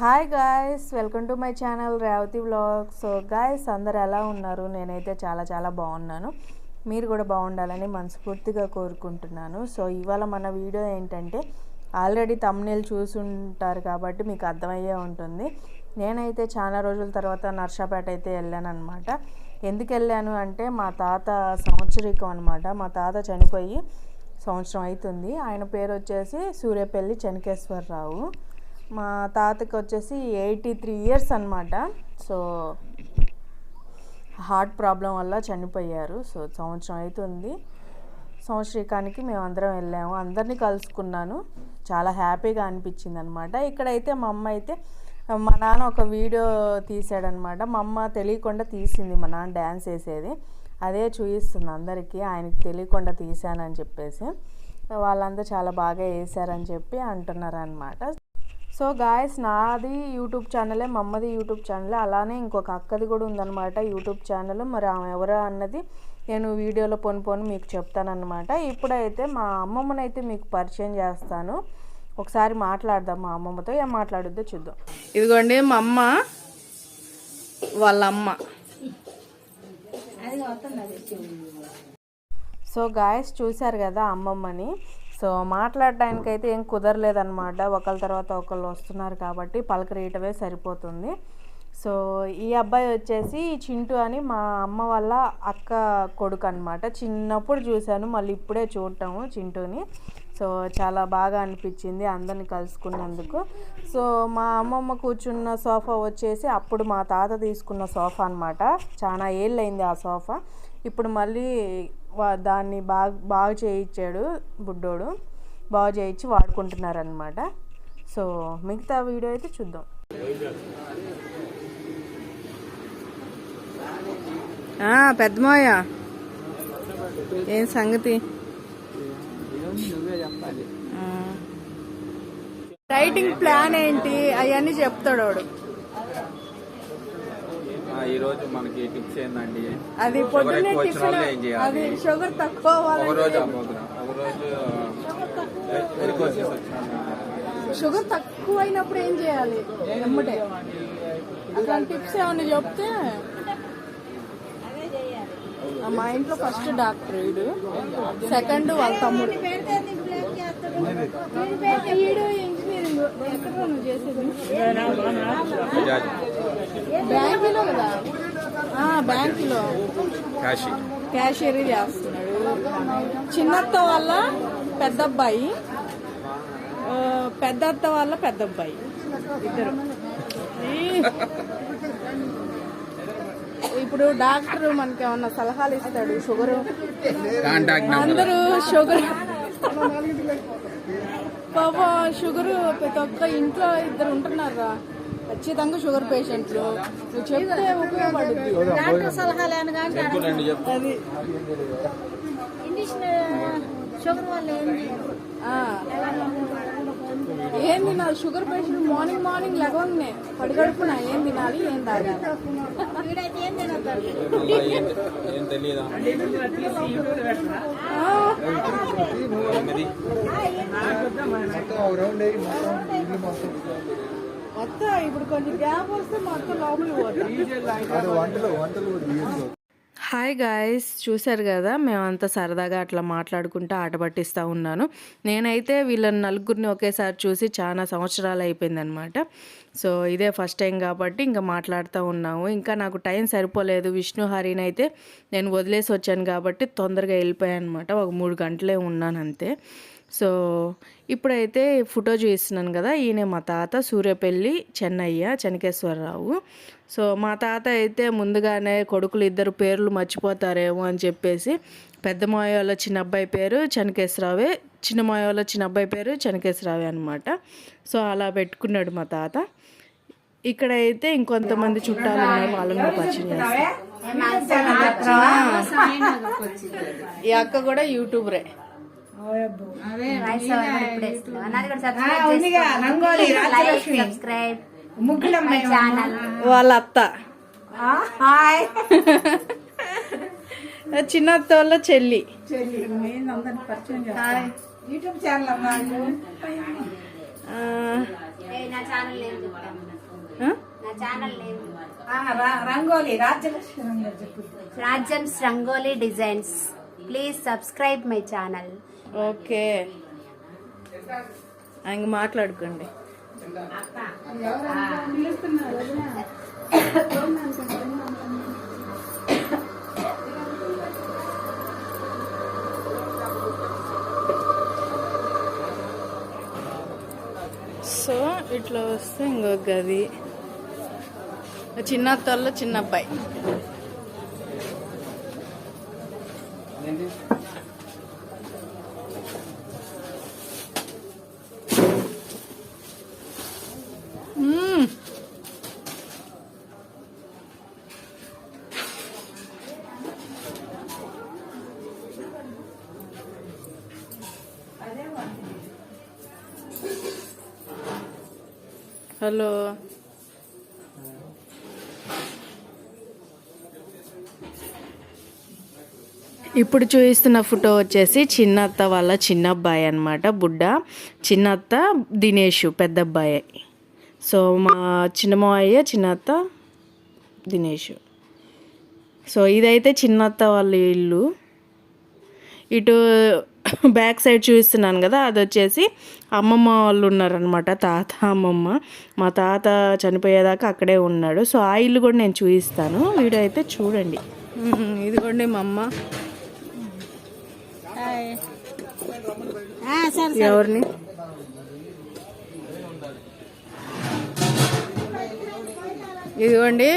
Hi guys welcome to my channel Revathi vlog so guys అందరు ఎలా ఉన్నారు? నేనైతే చాలా చాలా బాగున్నాను. మీరు కూడా బాగుండాలని మనస్ఫూర్తిగా కోరుకుంటున్నాను. సో ఇవాళ మన వీడియో ఏంటంటే ఆల్రెడీ తమ్నేల్ చూసుంటారు కాబట్టి మీకు అర్థమయ్యే ఉంటుంది. నేనైతే చాలా రోజుల తర్వాత నర్సాపేట అయితే వెళ్ళాను అనమాట ఎందుకు వెళ్ళాను అంటే మా తాత సంవత్సరికం అనమాట మా తాత చనిపోయి సంవత్సరం అవుతుంది ఆయన పేరు వచ్చేసి సూర్యపల్లి చెనకేశ్వరరావు. మా తాతకి వచ్చేసి ఎయిటీ త్రీ ఇయర్స్ అనమాట సో హార్ట్ ప్రాబ్లం వల్ల చనిపోయారు. సో సంవత్సరం అవుతుంది సంవత్సరీకానికి మేము అందరం వెళ్ళాము. అందరినీ కలుసుకున్నాను. చాలా హ్యాపీగా అనిపించింది అనమాట ఇక్కడైతే మా అమ్మ అయితే మా నాన్న ఒక వీడియో తీసాడనమాట మా అమ్మ తెలియకుండా తీసింది. మా నాన్న డ్యాన్స్ వేసేది. అదే చూపిస్తుంది అందరికీ. ఆయనకి తెలియకుండా తీశానని చెప్పేసి. వాళ్ళంతా చాలా బాగా వేసారని చెప్పి అంటున్నారు అనమాట సో గాయస్ నాది యూట్యూబ్ ఛానలే మా అమ్మది యూట్యూబ్ ఛానలే అలానే ఇంకొక అక్కది కూడా ఉందన్నమాట యూట్యూబ్ ఛానల్ మరి ఆమె ఎవరు అన్నది నేను వీడియోలో పొని పొని మీకు చెప్తానన్నమాట. ఇప్పుడైతే మా అమ్మమ్మనైతే మీకు పరిచయం చేస్తాను. ఒకసారి మాట్లాడదాం మా అమ్మమ్మతో. ఏం మాట్లాడుద్దో చూద్దాం. ఇదిగోండి మా అమ్మ వాళ్ళ అమ్మ. సో గాయస్ చూశారు కదా అమ్మమ్మని. సో మాట్లాడడానికి అయితే ఏం కుదరలేదన్నమాట. ఒకళ్ళ తర్వాత ఒకళ్ళు వస్తున్నారు కాబట్టి పలకరేయటమే సరిపోతుంది. సో ఈ అబ్బాయి వచ్చేసి చింటూ అని మా అమ్మ వాళ్ళ అక్క కొడుకు అనమాట చిన్నప్పుడు చూశాను మళ్ళీ ఇప్పుడే చూడటము చింటూని. సో చాలా బాగా అనిపించింది అందరిని కలుసుకున్నందుకు. సో మా అమ్మమ్మ కూర్చున్న సోఫా వచ్చేసి అప్పుడు మా తాత తీసుకున్న సోఫా అనమాట చాలా ఏళ్ళైంది ఆ సోఫా. ఇప్పుడు మళ్ళీ దాన్ని బాగా బాగు చేయించాడు బుడ్డోడు. బాగు చేయించి వాడుకుంటున్నారనమాట సో మిగతా వీడియో అయితే చూద్దాం. పెద్దమాయ. ఏం సంగతి? రైటింగ్ ప్లాన్ ఏంటి? అవన్నీ చెప్తాడు వాడు. ఈ రోజు మనకి టిప్స్ ఏందండి? అది షుగర్ పొద్దున్నే టిఫిన్ అది షుగర్ తక్కువ ఒక రోజు. ఒక రోజు షుగర్ తక్కువ అయినప్పుడు ఏం చేయాలి? ఎమ్మటే. అట్లాంటి టిప్స్ ఏమైనా చెప్తే ఆ, మా ఇంట్లో ఫస్ట్ డాక్టర్ వీడు. సెకండ్ వాళ్ళ తమ్ముడు. ఇంజనీరింగ్ ఎక్కడ నువ్వు చేసేది? బ్యాంకులో కదా? బ్యాంకులో. క్యాషియర్ చేస్తున్నాడు. చిన్నత్త వాళ్ళ పెద్ద అబ్బాయి పెద్ద అత్త వాళ్ళ పెద్ద అబ్బాయి ఇద్దరు ఇప్పుడు డాక్టర్ మనకి ఏమన్నా సలహాలు ఇస్తాడు? షుగర్? అందరూ షుగర్. పాప షుగర్ ప్రతి ఒక్క ఇంట్లో ఇద్దరు ఉంటున్నారా ఖచ్చితంగా షుగర్ పేషెంట్లు. నువ్వు చెప్తే ఉపయోగపడుద్ది. డాక్టర్ చెప్పు. అది. ఇండిషన్ షుగర్ వల్ల ఏంది ఆ. ఏం తినాలి? షుగర్ పేషెంట్ మార్నింగ్ మార్నింగ్ లెగవనే పడిగడుపున ఏం తినాలి ఏం తాగాలి? మొత్తం ఇప్పుడు కొంచెం గ్యాప్ వస్తే మొత్తం లోపలికి పోతాం హాయ్ గాయస్ చూశారు కదా మేమంతా సరదాగా అట్లా మాట్లాడుకుంటూ ఆట పట్టిస్తూ ఉన్నాను. నేనైతే వీళ్ళని నలుగురిని ఒకేసారి చూసి చాలా సంవత్సరాలు అయిపోయిందనమాట సో ఇదే ఫస్ట్ టైం కాబట్టి ఇంకా మాట్లాడుతూ ఉన్నాము. ఇంకా నాకు టైం సరిపోలేదు. విష్ణు హరిని అయితే నేను వదిలేసి వచ్చాను కాబట్టి తొందరగా వెళ్ళిపోయాను అనమాట ఒక మూడు గంటలే ఉన్నాను అంతే. సో ఇప్పుడైతే ఫోటో చూపిస్తున్నాను కదా ఈయన మా తాత సూర్యపల్లి చెన్నయ్య చెనకేశ్వరరావు. సో మా తాత అయితే ముందుగానే కొడుకులు ఇద్దరు పేర్లు మర్చిపోతారేమో అని చెప్పేసి పెద్ద మాయోళ్ళ చిన్న అబ్బాయి పేరు చెనకేశ్వరరావే చిన్న మాయోళ్ళ చిన్న అబ్బాయి పేరు చెనకేశ్వరరావే అనమాట సో అలా పెట్టుకున్నాడు మా తాత. ఇక్కడైతే ఇంకొంతమంది చుట్టాలు ఉన్నారు వాళ్ళని పరిచయం ఈ అక్క కూడా యూట్యూబరే. వాళ్ళ అత్త. చిన్న అత్త వాళ్ళ చెల్లి. యూట్యూబ్ ఛానల్ అమ్మా ఆ, నా ఛానల్ నేమ్ చెప్తాను ఆ? నా ఛానల్ నేమ్. రంగోలి రాజ్యలక్ష్మి రంగోలి చెప్పు. Rajyam's rangoli designs. Please subscribe my channel okay. ఇంక మాట్లాడుకోండి. సో ఇట్లా వస్తే ఇంకొక గది. చిన్న తల్ల చిన్న అబ్బాయి. హలో ఇప్పుడు చూపిస్తున్న ఫోటో వచ్చేసి చిన్నత్త వాళ్ళ చిన్న అబ్బాయి అనమాట బుడ్డ. చిన్నత్త దినేష్ పెద్ద అబ్బాయి సో మా చిన్నమావయ్య చిన్నత్త దినేష్. సో ఇదైతే చిన్నత్త వాళ్ళ ఇల్లు. ఇటు బ్యాక్ సైడ్ చూపిస్తున్నాను కదా అది వచ్చేసి అమ్మమ్మ వాళ్ళు ఉన్నారనమాట తాత అమ్మమ్మ. మా తాత చనిపోయేదాకా అక్కడే ఉన్నాడు. సో ఆ ఇల్లు కూడా నేను చూపిస్తాను. వీడియో అయితే చూడండి. ఇదిగోండి మా అమ్మ. ఎవరిని? ఇదిగోండి.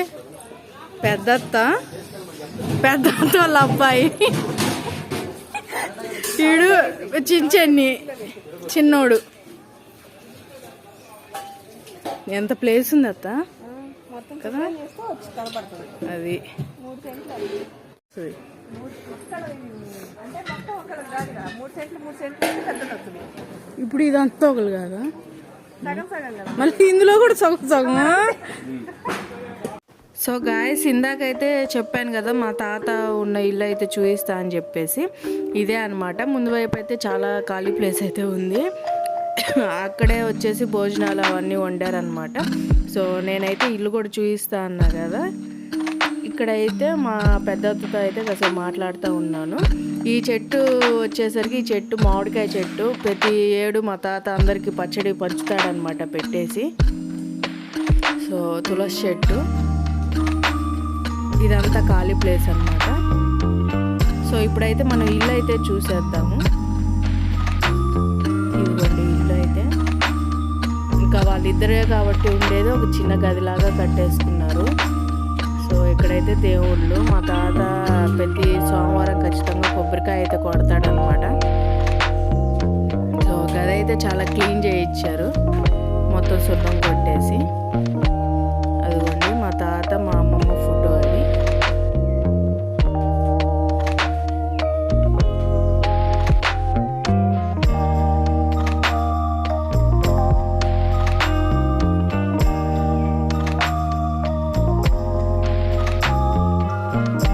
పెద్దత్త. పెద్దత్త వాళ్ళ అబ్బాయి. వీడు చించన్ని చిన్నోడు. ఎంత ప్లేస్ ఉంది అత్త? కదా? అది. ఇప్పుడు ఇదంతా ఒకరు కాదా? మళ్ళీ ఇందులో కూడా సగం సగం సో గాయస్ ఇందాకైతే చెప్పాను కదా మా తాత ఉన్న ఇల్లు అయితే చూపిస్తా అని చెప్పేసి. ఇదే అనమాట ముందు వైపు అయితే చాలా ఖాళీ ప్లేస్ అయితే ఉంది. అక్కడే వచ్చేసి భోజనాలు అవన్నీ వండారనమాట సో నేనైతే ఇల్లు కూడా చూపిస్తా అన్నా కదా. ఇక్కడైతే మా పెద్దతో అయితే అసలు మాట్లాడుతూ ఉన్నాను. ఈ చెట్టు వచ్చేసరికి ఈ చెట్టు మామిడికాయ చెట్టు ప్రతి ఏడు మా తాత అందరికీ పచ్చడి పంచుతాడనమాట పెట్టేసి. సో తులసి చెట్టు. ఇదంతా ఖాళీ ప్లేస్ అన్నమాట. సో ఇప్పుడైతే మనం ఇల్లు అయితే చూసేద్దాము. ఇదిగోండి ఇల్లు అయితే ఇంకా వాళ్ళిద్దరే కాబట్టి ఉండేది ఒక చిన్న గదిలాగా కట్టేసుకున్నారు. సో ఇక్కడైతే దేవుళ్ళు మా తాత ప్రతి సోమవారం ఖచ్చితంగా కొబ్బరికాయ అయితే కొడతాడనమాట సో గది అయితే చాలా క్లీన్ చేయించారు. మొత్తం సున్నం కొట్టేసి. Bye.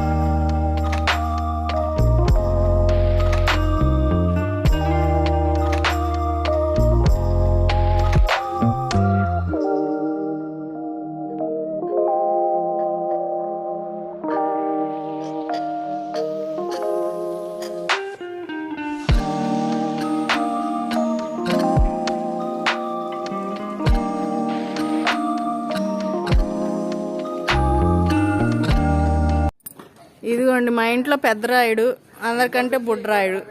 ఇదిగోండి మా ఇంట్లో పెద్ద రాయుడు అందరికంటే బుడ్రాయుడు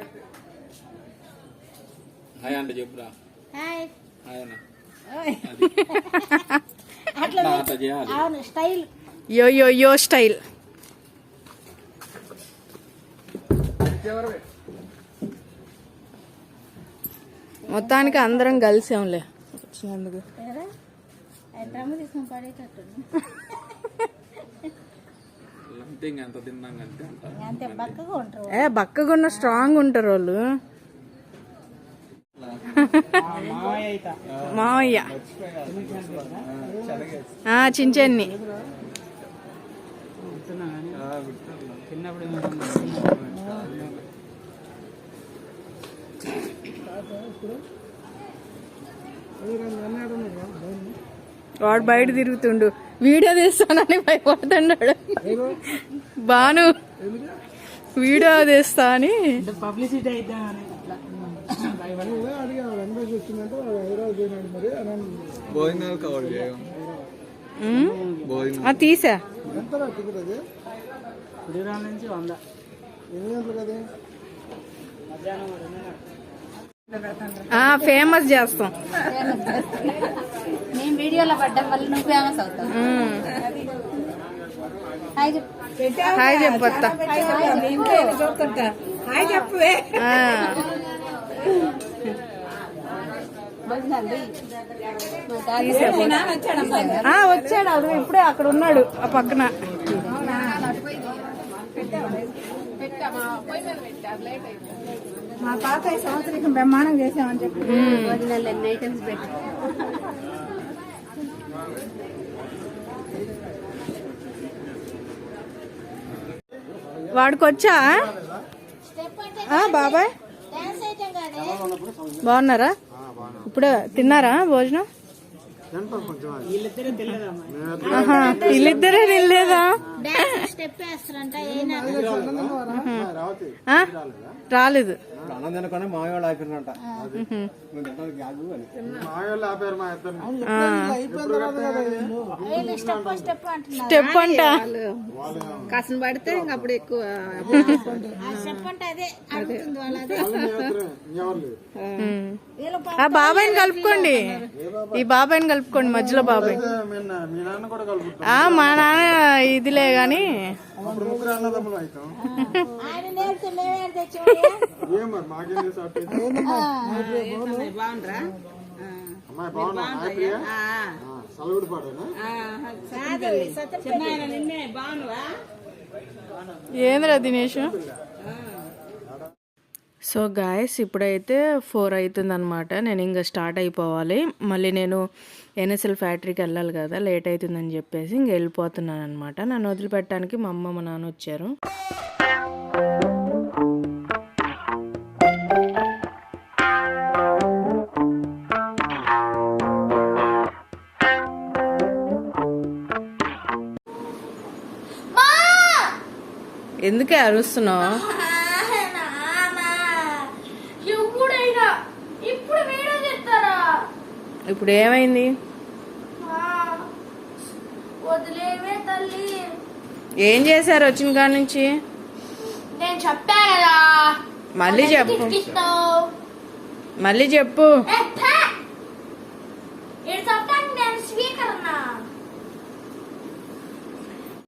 స్టైల్. యో యో యో స్టైల్. మొత్తానికి అందరం కలిసాంలే. వచ్చినందుకు. డ్రమ్ తీసుకొని పడేటట్టు అంతే ఇంక ఎంత తిన్నాం అంతే అంటారు అంతే బక్కగా ఉంటారు ఏ బక్కగున్న స్ట్రాంగ్ ఉంటారు వాళ్ళు. మావయ్య. ఆ, చించన్ని. వాడు బయట తిరుగుతుండు. వీడియో తీస్తానని భయపడుతున్నాడు. బాను వీడియో తీస్తా అని. పబ్లిసిటీ తీసా. నుంచి వంద. ఫేమస్ చేస్తాం. నేను వీడియోలో పడ్డం వల్ల నువ్వు ఫేమస్ అవుతావు. హాయ్ చెప్పు. హాయ్ చెప్పత్తా హాయ్ ఆ, వచ్చాడు. అది ఇప్పుడే అక్కడ ఉన్నాడు ఆ పక్కన. మా పాత ఈ సంవత్సరం బ్రహ్మాండం చేసామని చెప్పి. భోజనాలు ఎన్ని ఐటమ్స్ పెట్టి వాడికి వచ్చా ఆ, బాబాయ్? బాగున్నారా? ఇప్పుడే తిన్నారా భోజనం? వీళ్ళిద్దరే ఆ? రాలేదు? స్టెప్ స్టెప్ అంటున్నారు. స్టెప్ అంట కాసిన పడితే ఇంక అప్పుడు ఎక్కువ ఆ స్టెప్ అంటే అదే అడుగుతుంది వాళ్ళు అదే. ఉమ్. ఆ బాబాయ్ని కలుపుకోండి. ఈ బాబాయ్ని కలుపుకోండి మధ్యలో బాబాయ్. మీ నాన్న కూడా కలుపుతాం ఆ మా నాన్న ఇదిలే గాని. ఏంద్రా దినేష్? సో గాయస్ ఇప్పుడైతే ఫోర్ అవుతుంది అనమాట నేను ఇంకా స్టార్ట్ అయిపోవాలి. మళ్ళీ నేను ఎన్ఎస్ఎల్ ఫ్యాక్టరీకి వెళ్ళాలి కదా లేట్ అవుతుందని చెప్పేసి ఇంక వెళ్ళిపోతున్నాను అనమాట నన్ను వదిలిపెట్టడానికి మా అమ్మ మా నాన్న వచ్చారు. ఎందుకే అరుస్తున్నావు? ఇప్పుడు ఏమైంది వదిలేవే తల్లి ఏం చేశారు వచ్చిన కాడ నుంచి? నేను చెప్పా కదా. మళ్ళీ చెప్పు. మళ్ళీ చెప్పు.